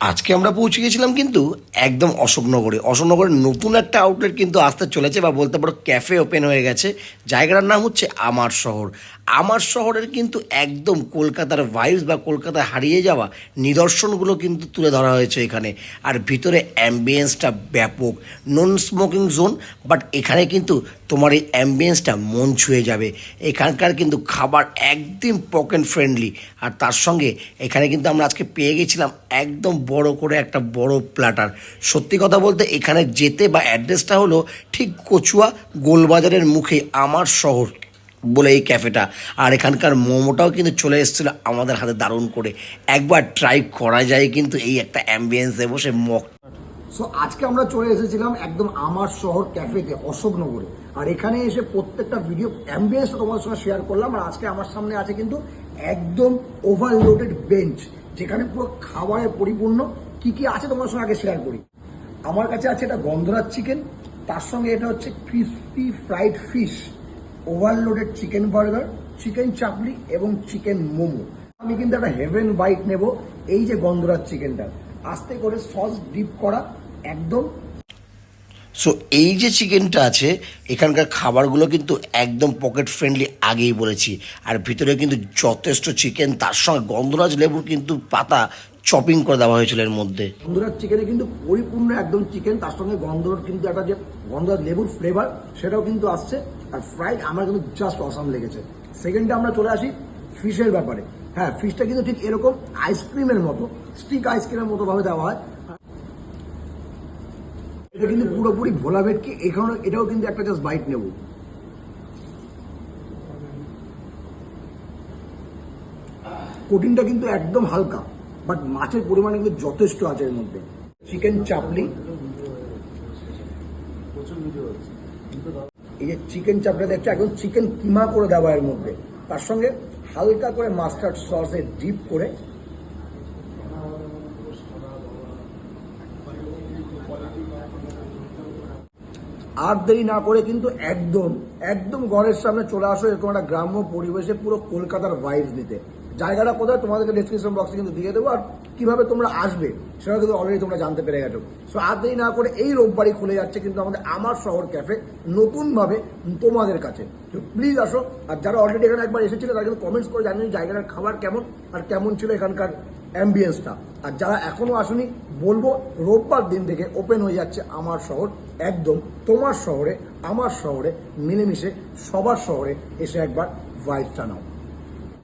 আজকে আমরা পৌঁছে গেছিলাম কিন্তু একদম অশোকনগরে। অশোকনগরে নতুন একটা আউটলেট কিন্তু আসতে চলেছে বা বলতে পারো ক্যাফে ওপেন হয়ে গেছে। জায়গাটার নাম হচ্ছে আমার শহর। আমার শহরের কিন্তু একদম কলকাতার ভাইবস বা কলকাতায় হারিয়ে যাওয়া নিদর্শনগুলো কিন্তু তুলে ধরা হয়েছে এখানে। আর ভিতরে অ্যাম্বিয়েন্সটা ব্যাপক। নন স্মোকিং জোন বাট এখানে কিন্তু তোমার এই অ্যাম্বিয়েন্সটা মন ছুঁয়ে যাবে। এখানকার কিন্তু খাবার একদম পকেট ফ্রেন্ডলি আর তার সঙ্গে এখানে কিন্তু আমরা আজকে পেয়ে গেছিলাম একদম বড় করে একটা বড় প্ল্যাটার সত্যি কথা বলতে এখানে যেতে বা অ্যাড্রেসটা হলো ঠিক কচুয়া গোলবাজারের মুখে আমার শহর। বলে এই ক্যাফেটা। আর এখানকার মোমোটাও কিন্তু চলে এসেছিল আমাদের হাতে দারুণ করে। একবার ট্রাই করা যায় কিন্তু এই একটা অ্যাম্বিয়েন্সে বসে মক সো আজকে আমরা চলে এসেছিলাম একদম আমার শহর ক্যাফেতে, অশোকনগরে। আর এখানে এসে প্রত্যেকটা ভিডিও অ্যাম্বিয়েন্সটা তোমার সঙ্গে শেয়ার করলাম। আর আজকে আমার সামনে আছে কিন্তু একদম ওভারলোডেড বেঞ্চ যেখানে পুরো খাবারে পরিপূর্ণ। কি কি আছে তোমার সঙ্গে আগে শেয়ার করি? আমার কাছে আছে এটা গন্ধরাজ চিকেন তার সঙ্গে এটা হচ্ছে crispy fried fish overloaded chicken burger, chicken chapli এবং চিকেন মোমো। আমি কিন্তু একটা হেভেন বাইট নেব এই যে গন্ধরাজ চিকেনটা। আস্তে করে সস ডিপ করা, একদম। সো এই যে চিকেনটা আছে, এখানকার খাবারগুলো কিন্তু একদম পকেট ফ্রেন্ডলি আগেই বলেছি। আর ভিতরে কিন্তু যথেষ্ট চিকেন, তার সঙ্গে গন্ধরাজ লেবুর কিন্তু পাতা চপিং করে দেওয়া হয়েছিল এর মধ্যে। গন্ধরাজ চিকেনে কিন্তু পরিপূর্ণ একদম চিকেন তার সঙ্গে গন্ধর কিন্তু একটা যে গন্ধরাজ লেবুর ফ্লেভার সেটাও কিন্তু আসছে। আর ফ্রাইড আমার কিন্তু জাস্ট অসাম লেগেছে। সেকেন্ডে আমরা চলে আসি ফিশের ব্যাপারে। হ্যাঁ ফিশটা কিন্তু ঠিক এরকম আইসক্রিমের মতো স্টিক আইসক্রিমের মতো ভাবে দেওয়া হয়। এটা কিন্তু পুরোপুরি ভোলা ভেটকি, এখানে এটাও কিন্তু একটা জাস্ট বাইট নেব। কোটিনটা কিন্তু একদম হালকা। বাট মাছের পরিমাণ কিন্তু যথেষ্ট আছে এর মধ্যে। চিকেন চাপলি। এই যে চিকেন চাপটা দেখছ একদম চিকেন কিমা করে দেওয়া এর মধ্যে। তার সঙ্গে হালকা করে মাস্টার্ড সসে ডিপ করে আর দেরি না করে কিন্তু একদম একদম ঘরের সামনে চলে আসো, এরকম একটা গ্রাম্য পরিবেশে পুরো কলকাতার ভাইবস নিতে। জায়গাটা কোথায় তোমাদেরকে ডিসক্রিপশন বক্সে কিন্তু দিয়ে দেবো আর কীভাবে তোমরা আসবে সেটা কিন্তু অলরেডি তোমরা জানতে পেরে গেছো। সো আর দেরি না করে এই রোববারই খুলে যাচ্ছে কিন্তু আমাদের আমার শহর ক্যাফে নতুনভাবে তোমাদের কাছে। তো প্লিজ আসো, আর যারা অলরেডি এখানে একবার এসেছিল, তারা কিন্তু কমেন্টস করে জানিয়ে জায়গাটার খাবার কেমন আর কেমন ছিল এখানকার অ্যাম্বিয়েন্সটা আর যারা এখনও আসেনি, বলব রোববার দিন থেকে ওপেন হয়ে যাচ্ছে আমার শহর, একদম তোমার শহরে, আমার শহরে, মিলেমিশে সবার শহরে এসে একবার ভাইবটা নাও।